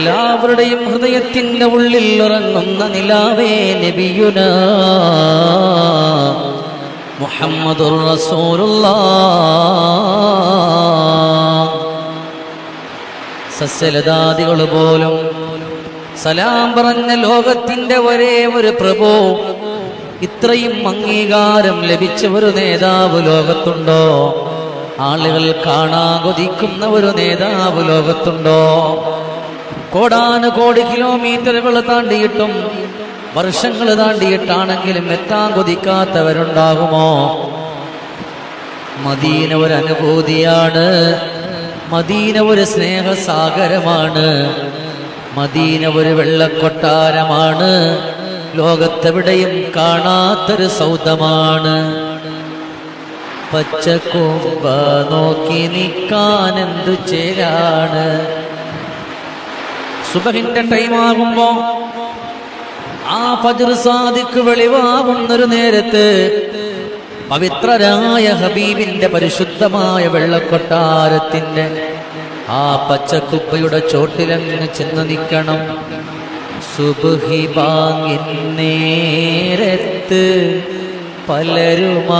എല്ലാവരുടെയും ഹൃദയത്തിന്റെ ഉള്ളിൽ ഉറങ്ങുന്ന നിലാവേ നബിയുന. മുഹമ്മദുർ റസൂലുള്ള. സസ്യലതാദികൾ പോലും സലാം പറഞ്ഞ ലോകത്തിന്റെ ഒരേ ഒരു പ്രഭു. ഇത്രയും അംഗീകാരം ലഭിച്ച ഒരു നേതാവ് ലോകത്തുണ്ടോ? ആളുകൾ കാണാൻ കൊതിക്കുന്ന ഒരു നേതാവ് ലോകത്തുണ്ടോ? കോടാനുകോടി കിലോമീറ്ററുകൾ താണ്ടിയിട്ടും വർഷങ്ങൾ താണ്ടിയിട്ടാണെങ്കിലും എത്താൻ കൊതിക്കാത്തവരുണ്ടാകുമോ? മദീന ഒരു അനുഭൂതിയാണ്. മദീന ഒരു സ്നേഹസാഗരമാണ്. മദീന ഒരു വെള്ളക്കൊട്ടാരമാണ്. ലോകത്തെവിടെയും കാണാത്തൊരു സൗദമാണ്. പച്ചക്കൊമ്പ നോക്കി നിൽക്കാൻ എന്തു ചേരാണ്? സുബഹിന്റെ ടൈം ടൈമാകുമ്പോ ആ ഫജ്ർ സാദിക്ക് വെളിവാകുന്നൊരു നേരത്ത് പവിത്രരായ ഹബീബിന്റെ പരിശുദ്ധമായ വെള്ളക്കൊട്ടാരത്തിന്റെ ആ പച്ചക്കുപ്പയുടെ ചോട്ടിലങ്ങ് ചെന്ന് നിൽക്കണം. സുബഹി നേരത്ത് പലരുമാമാദീനത്ത്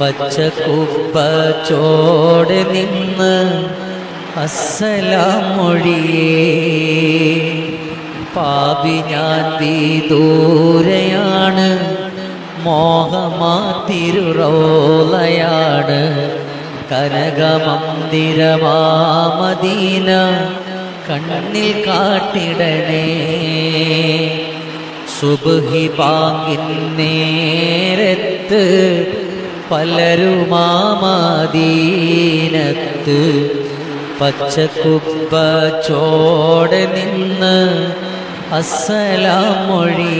പച്ചക്കുപ്പ ചോടെ നിന്ന് അസ്സലാം മൊഴിയേ പാപി ഞാൻ ദൂരെയാണ്. മോഹമാതിരുറോലയാണ് കനകമന്ദിരമാമദീന കണ്ണിൽ കാട്ടിടണേ. സുബുഹി പാങ്ങിൻ നേരത്ത് പലരുമാമദീനത്ത് പച്ചക്കുപ്പ ചോടെ നിന്ന് അസ്സലാം മൊഴി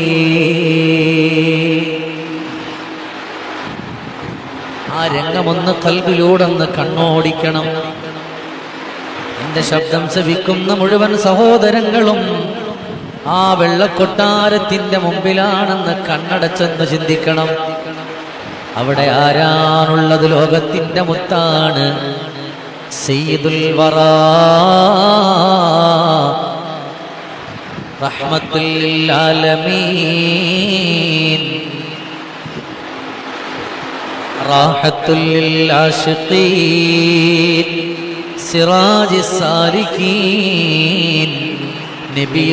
ആ രംഗമൊന്ന് കൽബിലൂടൊന്ന് കണ്ണോടിക്കണം. എന്റെ ശബ്ദം ശ്രവിക്കുന്ന മുഴുവൻ സഹോദരങ്ങളും ആ വെള്ളക്കൊട്ടാരത്തിന്റെ മുമ്പിലാണെന്ന് കണ്ണടച്ചെന്ന് ചിന്തിക്കണം. അവിടെ ആരാണുള്ളത് ലോകത്തിന്റെ മുത്താണ്? سيد الورى رحمة للعالمين راحة للعاشقين سراج السالكين نبي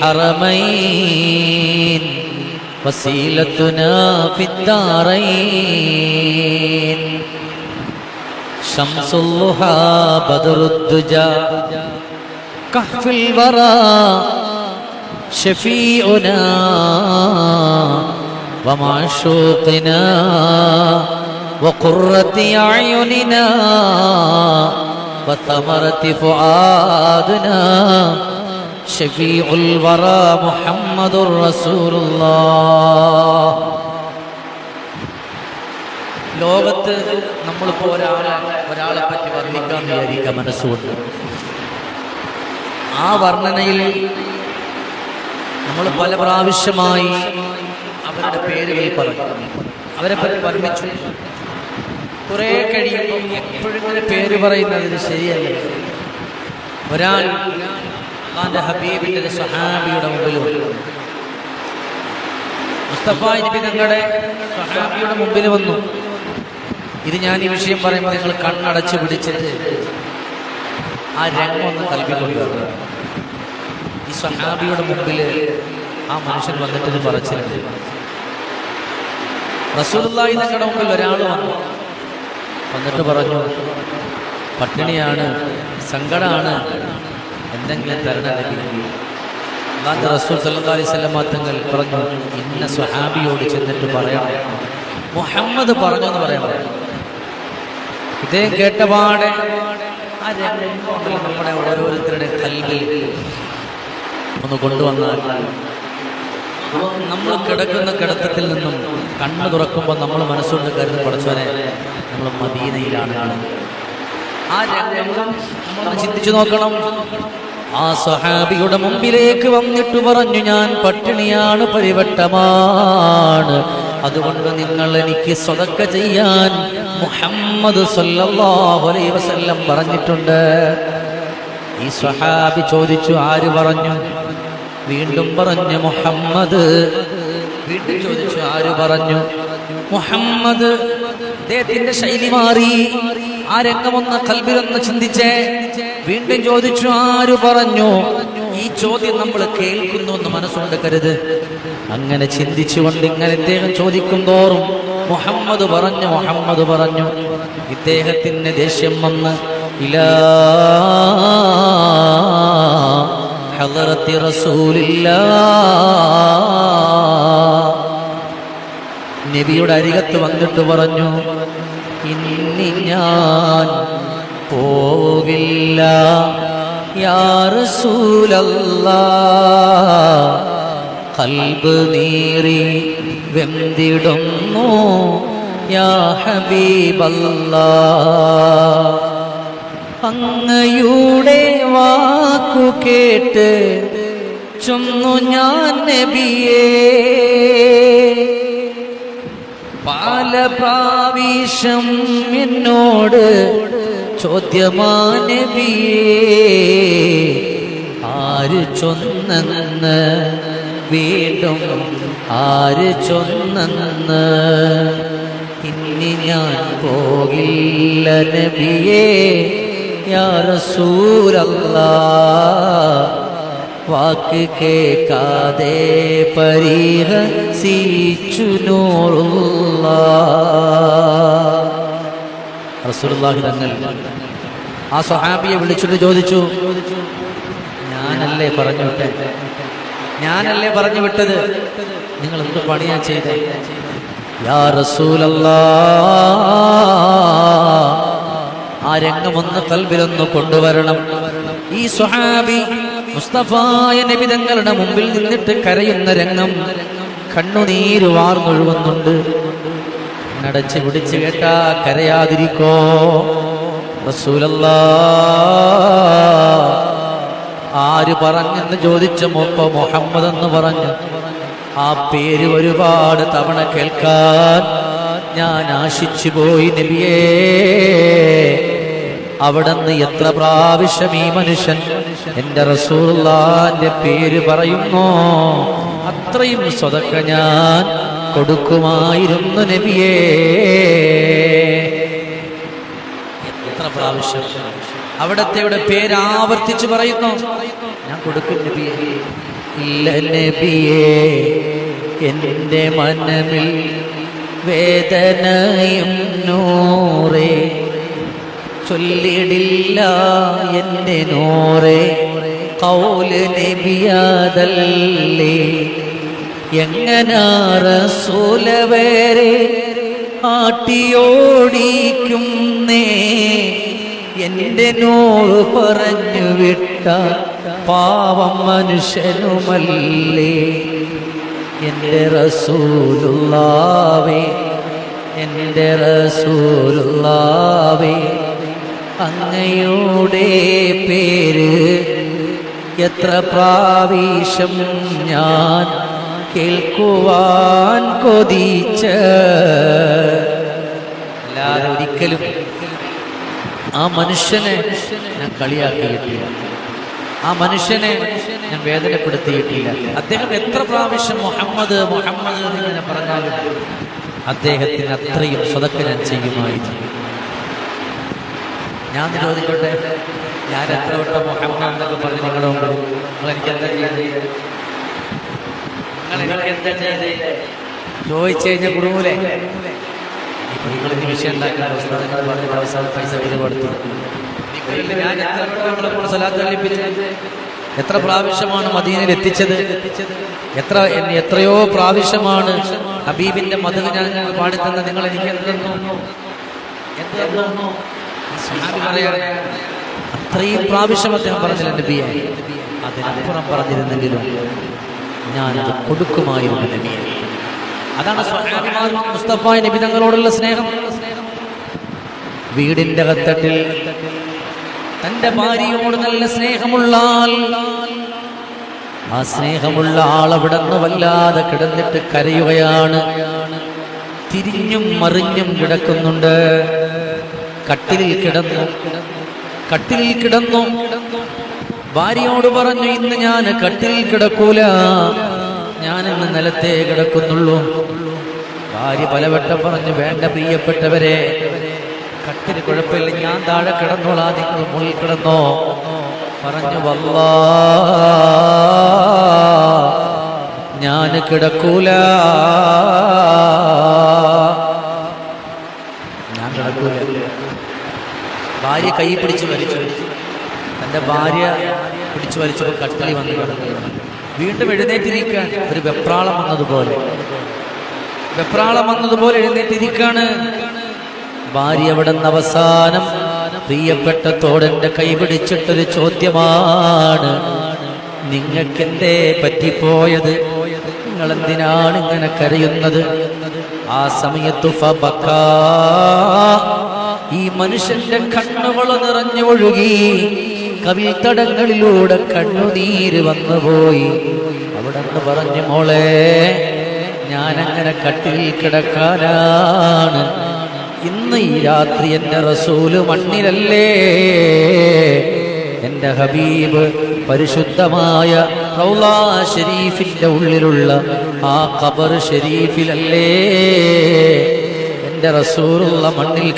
الحرمين وسيلتنا في الدارين شمس الضحى بدر الدجى كهف الورى شفيعنا ومعشوقنا وقرة أعيننا وثمرة فؤادنا شفيع الورى محمد رسول الله ലോകത്ത് നമ്മളിപ്പോൾ ഒരാളെ ഒരാളെ പറ്റി വർണിക്കാൻ വിചാരിക്കാം മനസ്സുകൊണ്ട്. ആ വർണനയിൽ നമ്മൾ പല പ്രാവശ്യമായി അവരുടെ പേരുകൾ പറഞ്ഞു. അവരെ പറ്റി വർണിച്ചു. കുറെ കഴിയുമ്പോൾ എപ്പോഴും പേര് പറയുന്നതിന് ശരിയല്ല. ഒരാൾ അള്ളാന്റെ ഹബീബിന്റെ സഹാബിയുടെ മുമ്പിൽ മുസ്തഫ നബി തങ്ങളുടെ സഹാബിയുടെ മുമ്പിൽ വന്നു. ഇത് ഞാൻ ഈ വിഷയം പറയുമ്പോൾ നിങ്ങൾ കണ്ണടച്ച് പിടിച്ചിട്ട് ആ രംഗമൊന്ന് കൽപ്പിക്കൊണ്ടുവരണം ഈ സഹാബിയുടെ മുമ്പിൽ ആ മനുഷ്യൻ വന്നിട്ട് ഇത് പറച്ചിട്ടുണ്ട് റസൂലുള്ളാഹി മുമ്പിൽ ഒരാൾ വന്നു. വന്നിട്ട് പറഞ്ഞു പട്ടിണിയാണ് സങ്കടമാണ് എന്തെങ്കിലും തരണം അള്ളാന്റെ റസൂൽ സല്ലല്ലാഹു അലൈഹി പറഞ്ഞു ഇന്ന സ്വഹാബിയോട് ചെന്നിട്ട് പറയണം. മുഹമ്മദ് പറഞ്ഞു എന്ന് പറയാൻ ഇതേ കേട്ടപാട് നമ്മുടെ ഓരോരുത്തരുടെ കൽവിൽ ഒന്ന് കൊണ്ടുവന്നാൽ നമ്മൾ കിടക്കുന്ന കിടത്തത്തിൽ നിന്നും കണ്ണ് തുറക്കുമ്പോൾ നമ്മൾ മനസ്സുകൊണ്ട് കരുതി പഠിച്ചവനെ നമ്മൾ മദീനയിലാണ്. ആ രംഗം ചിന്തിച്ചു നോക്കണം. ആ സഹാബിയുടെ മുമ്പിലേക്ക് വന്നിട്ട് പറഞ്ഞു ഞാൻ പട്ടിണിയാണ് പരിവട്ടമാണ്. അതുകൊണ്ട് നിങ്ങൾ എനിക്ക് സ്വതക്ക ചെയ്യാൻ മുഹമ്മദ് സല്ലല്ലാഹു അലൈഹി വസല്ലം പറഞ്ഞിട്ടുണ്ട്. ഈ സ്വഹാബി ചോദിച്ചു ആര് പറഞ്ഞു? വീണ്ടും പറഞ്ഞു മുഹമ്മദ്. വീണ്ടും ചോദിച്ചു ആര് പറഞ്ഞു? മുഹമ്മദ്. അദ്ദേഹത്തിന്റെ ശൈലി മാറി. ആ രംഗമൊന്ന് കൽബിലൊന്ന് ചിന്തിച്ചേ? വീണ്ടും ചോദിച്ചു ആര് പറഞ്ഞു? ഈ ചോദ്യം നമ്മൾ കേൾക്കുന്നു എന്ന് മനസ്സുകൊണ്ട് കരുത്. അങ്ങനെ ചിന്തിച്ചുകൊണ്ട് ഇങ്ങനെ ഇദ്ദേഹം ചോദിക്കും തോറും മുഹമ്മദ് പറഞ്ഞു മുഹമ്മദ് പറഞ്ഞു ഇദ്ദേഹത്തിന് ദേഷ്യം വന്ന് ഇലാ നബിയുടെ അരികത്ത് വന്നിട്ട് പറഞ്ഞു ഇനി ഞാൻ പോകില്ല യാ റസൂലല്ലാ കൽബ് നീറി വെന്തിടുന്നു. യാ അങ്ങയുടെ വാക്കു കേട്ട് ചൊന്നു ഞാൻ നബിയെ. പാല പ്രാവശ്യം എന്നോട് ചോദ്യമാ നബിയേ. ആര് ചൊന്നെന്ന് വീണ്ടും ആര് ചൊന്നെന്ന്? ഇനി ഞാൻ പോകില്ല നബിയേ യാ റസൂലല്ലാ. വാക്ക് കേൾക്കാതെ പരിഹസിച്ചു നൂറുള്ള റസൂലുള്ളാഹി തങ്ങൾ ആ സ്വഹാബിയെ വിളിച്ചിട്ട് ചോദിച്ചു ഞാനല്ലേ പറഞ്ഞു ഞാനല്ലേ പറഞ്ഞു വിട്ടത്? നിങ്ങൾ എന്ത് പണിയാ ചെയ്ത? യാ റസൂലല്ലാ ആ രംഗമൊന്ന് കൽബിലൊന്ന് കൊണ്ടുവരണം. ഈ സ്വഹാബി മുസ്തഫായ നബി തങ്ങളുടെ മുമ്പിൽ നിന്നിട്ട് കരയുന്ന രംഗം കണ്ണുനീര് വാർന്നൊഴുകുന്നുണ്ട്. കണ്ണടച്ച് പിടിച്ച് കേട്ടാ കരയാതിരിക്കോ? റസൂലല്ലാ ആര് പറഞ്ഞെന്ന് ചോദിച്ച മുപ്പ മുഹമ്മദ് എന്ന് പറഞ്ഞു. ആ പേര് ഒരുപാട് തവണ കേൾക്കാൻ ഞാൻ ആശിച്ചു പോയി നബിയേ. അവിടുന്ന് എത്ര പ്രാവശ്യം ഈ മനുഷ്യൻ എന്റെ റസൂള്ളാന്റെ പേര് പറയുന്നു? അത്രയും സ്വതക്ക ഞാൻ കൊടുക്കുമായിരുന്നു നബിയേ. എത്ര പ്രാവശ്യം? അവിടത്തെയുടെ പേര് ആവർത്തിച്ച് പറയുന്നു. ഞാൻ കൊടുക്കും നബിയേ. ഇല്ല നബിയേ എന്റെ മനമിൽ വേദനയും നൂറേ. ചൊല്ലിടില്ല എന്റെ നൂറേ. കൗൽ നബിയാതല്ലേ എങ്ങനാ റസൂലവേരെ ആട്ടിയോടിക്കുന്നേ എന്റെ നൂറ് പറഞ്ഞു വിട്ട പാവം മനുഷ്യനുമല്ലേ. എന്റെ റസൂലുള്ളാവേ എന്റെ റസൂലുള്ളാവേ അങ്ങയുടെ പേര് എത്ര പ്രാവശ്യം ഞാൻ കേൾക്കുവാൻ കൊതിച്ച. എല്ലാവരും ഒരിക്കലും ആ മനുഷ്യനെ ഞാൻ കളിയാക്കിയിട്ടില്ല ആ മനുഷ്യനെ ഞാൻ വേദനപ്പെടുത്തിയിട്ടില്ല അദ്ദേഹം എത്ര പ്രാവശ്യം മുഹമ്മദ് മുഹമ്മദ് എന്നിങ്ങനെ പറഞ്ഞാലും അദ്ദേഹത്തിന് അത്രയും സ്വതക്ക ഞാൻ ചെയ്യുമായിരുന്നു. ഞാൻ ചോദിക്കട്ടെ ഞാൻ എത്ര വട്ടം മുഹമ്മദ് എന്നൊക്കെ പറഞ്ഞ് നിങ്ങളുടെ നിങ്ങൾ എനിക്ക് എന്താ ചെയ്തത് നിങ്ങൾ എന്താ ചോദിച്ചു കഴിഞ്ഞ ഇപ്പൊ നിങ്ങൾ ഇനി വിഷയം ഉണ്ടാക്കേണ്ട അവസാനം പൈസ വീട് കൊടുത്തു. എത്ര പ്രാവശ്യമാണ് മദീനയിൽ എത്തിച്ചത്? എത്ര എത്രയോ പ്രാവശ്യമാണ് ഹബീബിന്റെ മതം ഞാൻ പാടിത്തന്ന നിങ്ങൾ എനിക്ക് ഈ അത്രയും പ്രാവശ്യം അദ്ദേഹം പറഞ്ഞില്ല നബിയെ. അതിനപ്പുറം പറഞ്ഞിരുന്നെങ്കിലും ഞാനത് കൊടുക്കുമായിരുന്നു നബിയെ. അതാണ് മുസ്തഫ നബി തങ്ങളോടുള്ള സ്നേഹം. വീടിന്റെ കത്തട്ടിൽ തന്റെ ഭാര്യയോട് നല്ല സ്നേഹമുള്ള ആൾ ആ സ്നേഹമുള്ള ആൾ അവിടെ നിന്ന് വല്ലാതെ കിടന്നിട്ട് കരയുകയാണ്. തിരിഞ്ഞും മറിഞ്ഞും കിടക്കുന്നുണ്ട്. കട്ടിലിൽ കിടന്നു. കട്ടിലിൽ കിടന്നു. ഭാര്യയോട് പറഞ്ഞു ഇന്ന് ഞാൻ കട്ടിലിൽ കിടക്കൂല. ഞാൻ ഇന്ന് നിലത്തേ കിടക്കുന്നുള്ളൂ. ഭാര്യ പലവട്ടം പറഞ്ഞു വേണ്ട പ്രിയപ്പെട്ടവരെ കട്ടിന് കുഴപ്പമില്ല ഞാൻ താഴെ കിടന്നോളാ നിങ്ങൾ മുകളിൽ കിടന്നോ. പറഞ്ഞു വല്ലാ ഞാൻ കിടക്കൂല. ഞാൻ കിടക്കൂല. ഭാര്യ കൈ പിടിച്ച് വലിച്ചു. തന്റെ ഭാര്യ പിടിച്ചു വലിച്ചപ്പോൾ കട്ടിലി വന്ന് കിടന്നു. വീണ്ടും എഴുന്നേറ്റിരിക്കാൻ ഒരു വെപ്രാളം വന്നതുപോലെ. വെപ്രാളം വന്നതുപോലെ എഴുന്നേറ്റിരിക്കാണ് ഭാര്യ അവിടെ നിന്ന് അവസാനം പ്രിയപ്പെട്ട തോടന്റെ കൈപിടിച്ചിട്ടൊരു ചോദ്യമാണ്. നിങ്ങൾക്കെന്തേ പറ്റിപ്പോയത്? നിങ്ങൾ എന്തിനാണ് ഇങ്ങനെ കരയുന്നത്? ആ സമയത്തു ഈ മനുഷ്യന്റെ കണ്ണുകൾ നിറഞ്ഞു ഒഴുകി. കവിൾത്തടങ്ങളിലൂടെ കണ്ണുനീര് വന്നുപോയി. അവിടെ നിന്ന് പറഞ്ഞു മോളെ ഞാനങ്ങനെ കട്ടിൽ കിടക്കാനാണ്. ഇന്ന് ഈ രാത്രി എന്റെ റസൂൽ മണ്ണിലല്ലേ. എന്റെ ഹബീബ് പരിശുദ്ധമായ റൗലാ ഷെരീഫിന്റെ ഉള്ളിലുള്ള ആ ഖബർ ഷെരീഫിലല്ലേ. എന്റെ റസൂലുള്ള മണ്ണിൽ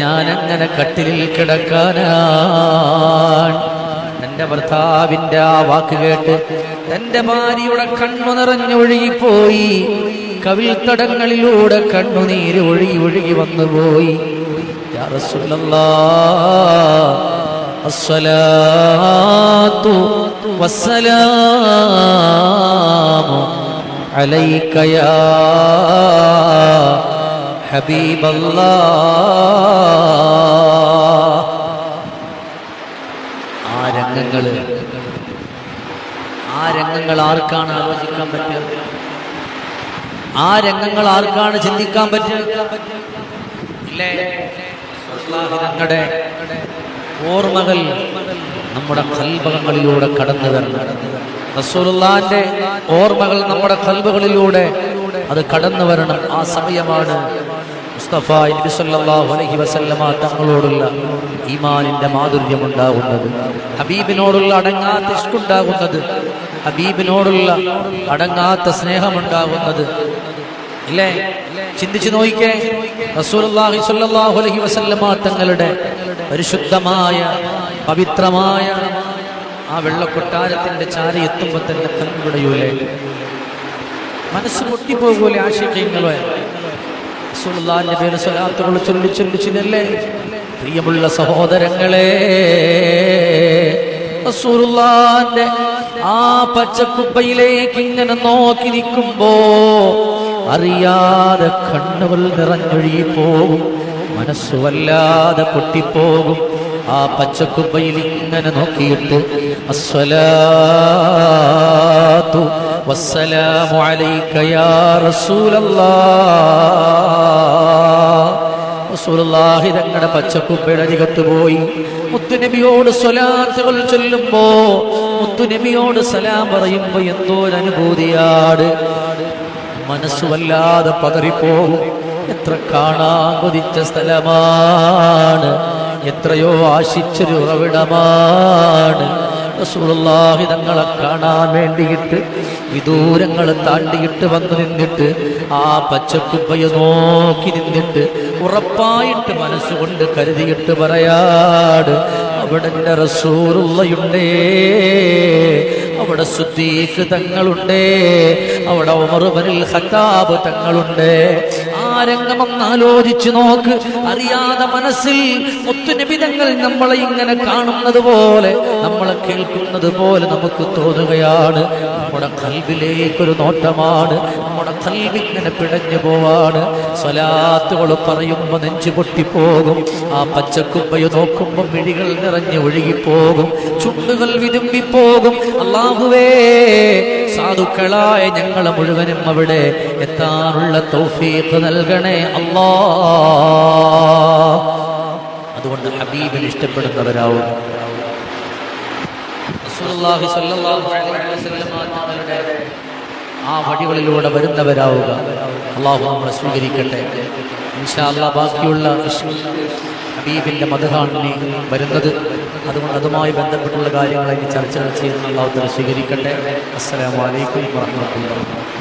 ഞാനങ്ങനെ കട്ടിലിൽ കിടക്കാനാണ്. എന്റെ ഭർത്താവിന്റെ ആ വാക്ക് കേട്ട് എന്റെ ഭാര്യയുടെ കണ്ണു നിറഞ്ഞൊഴുകിപ്പോയി കവിൽത്തടങ്ങളിലൂടെ കണ്ണുനീര് ഒഴുകി ഒഴുകി വന്നുപോയി. അസ്സലാത്തു വസ്സലാമു അലൈക്കയാ حبيب الله ആ രംഗങ്ങള് ആ രംഗങ്ങൾ ആർക്കാണ് ആലോചിക്കാൻ പറ്റുക ആ രംഗങ്ങൾ ആർക്കാണ് ചിന്തിക്കാൻ പറ്റുക ഇല്ലേ തങ്ങളുടെ ഓർമ്മകൾ നമ്മുടെ കൽഭകങ്ങളിലൂടെ കടന്നു വരണം റസൂലുള്ളാന്റെ ഓർമ്മകൾ നമ്മുടെ കൽബുകളിലൂടെ അത് കടന്നു വരണം ആ സമയമാണ് മുസ്തഫ നബി സല്ലല്ലാഹു അലൈഹി വസല്ലമ തങ്ങളോടുള്ള ഈമാനിന്റെ മാധുര്യം ഉണ്ടാകുന്നത് ഹബീബിനോടുള്ള അടങ്ങാത്ത ഇഷ്കുണ്ടാകുന്നത് ഹബീബിനോടുള്ള അടങ്ങാത്ത സ്നേഹമുണ്ടാകുന്നത്. ഇല്ലേ? ചിന്തിച്ചു നോക്കിക്കേ. റസൂലുള്ളാഹി സ്വല്ലല്ലാഹു അലൈഹി വസല്ലമ തങ്ങളുടെ പരിശുദ്ധമായ പവിത്രമായ ആ വെള്ളക്കൊട്ടാരത്തിന്റെ ചാര എത്തുമ്പോൾ തന്നെ കണ്ണുപിടയൂലേ മനസ്സ് പൊട്ടിപ്പോകൂലേ ആശയങ്ങളെ റസൂലുള്ളാഹിന്റെ പേര് സ്വലാത്തുകൾ ചൊല്ലി ചൊല്ലി ചിലല്ലേ പ്രിയമുള്ള സഹോദരങ്ങളെ റസൂലുള്ളാഹിന്റെ ആ പച്ചക്കുപ്പയിലേക്ക് ഇങ്ങനെ നോക്കി നിൽക്കുമ്പോ അറിയാതെ കണ്ണുകൾ നിറഞ്ഞൊഴുകി പോകും മനസ്സുവല്ലാതെ പൊട്ടിപ്പോകും. ആ പച്ചക്കുപ്പയിൽ ഇങ്ങനെ നോക്കിയിട്ട് അസ്സലാത്തു വസ്സലാമു അലൈക യാ റസൂലല്ലാഹ്. റസൂലുള്ളാഹി പച്ചക്കുപ്പയുടെ അരികത്ത് പോയി മുത്തുനബിയോട് സ്വലാത്തുകൾ ചൊല്ലുമ്പോ മുത്തുനബിയോട് സലാം പറയുമ്പോ എന്തോ ഒരു അനുഭൂതിയാണ് മനസ്സ് വല്ലാതെ പതറിപ്പോകും. എത്ര കാണാൻ കൊതിച്ച സ്ഥലമാണ്. എത്രയോ ആശിച്ചൊരു ഉറവിടമാണ്. റസൂലുള്ളാഹി തങ്ങളെ കാണാൻ വേണ്ടിയിട്ട് വിദൂരങ്ങൾ താണ്ടിയിട്ട് വന്നു നിന്നിട്ട് ആ പച്ചക്കുപ്പയെ നോക്കി നിന്നിട്ട് ഉറപ്പായിട്ട് മനസ്സുകൊണ്ട് കരുതിയിട്ട് പറയാട് അവിടെ റസൂറുള്ളയുണ്ടേ അവിടെ സുദ്ദീഖ് തങ്ങളുണ്ടേ അവിടെ ഉമറുബനിൽ ഹത്താബ് തങ്ങളുണ്ട് ആ ഒന്ന് ആലോചിച്ചു നോക്ക്. അറിയാതെ മനസ്സിൽ ഒത്തുനിബിതങ്ങൾ തങ്ങൾ നമ്മളെ ഇങ്ങനെ കാണുന്നത് പോലെ നമ്മളെ കേൾക്കുന്നത് പോലെ നമുക്ക് തോന്നുകയാണ്. നമ്മുടെ കൽവിലേക്കൊരു നോട്ടമാണ്. നമ്മുടെ കൽവിങ്ങനെ പിടഞ്ഞു പോവാണ്. സ്വലാത്തുകൾ പറയുമ്പോൾ നെഞ്ചു പൊട്ടിപ്പോകും. ആ പച്ചക്കുമ്പയു നോക്കുമ്പോൾ മിഴികൾ നിറഞ്ഞ് ഒഴുകിപ്പോകും. ചുണ്ടുകൾ വിതുമ്പിപ്പോകും. അള്ളാഹുവേ സാധുക്കളായ ഞങ്ങൾ മുഴുവനും അവിടെ എത്താനുള്ള തൗഫീഖ് നൽകണേ അള്ളാ അതുകൊണ്ട് ഹബീബിന് ഇഷ്ടപ്പെടുന്നവരാവും. ആ വഴികളിലൂടെ വരുന്നവരാവുക. അള്ളാഹു നമ്മളെ സ്വീകരിക്കട്ടെ. ഇൻഷാ അല്ലാ ബാക്കിയുള്ള ഹബീബിന്റെ മതഹാണി വരുന്നത്. അതുകൊണ്ട് അതുമായി ബന്ധപ്പെട്ടുള്ള കാര്യങ്ങൾ ഇനി ചർച്ചകൾ ചെയ്യുന്ന അവർ സ്വീകരിക്കട്ടെ. അസ്സലാമു അലൈക്കും വറഹ്മത്തുള്ളാഹി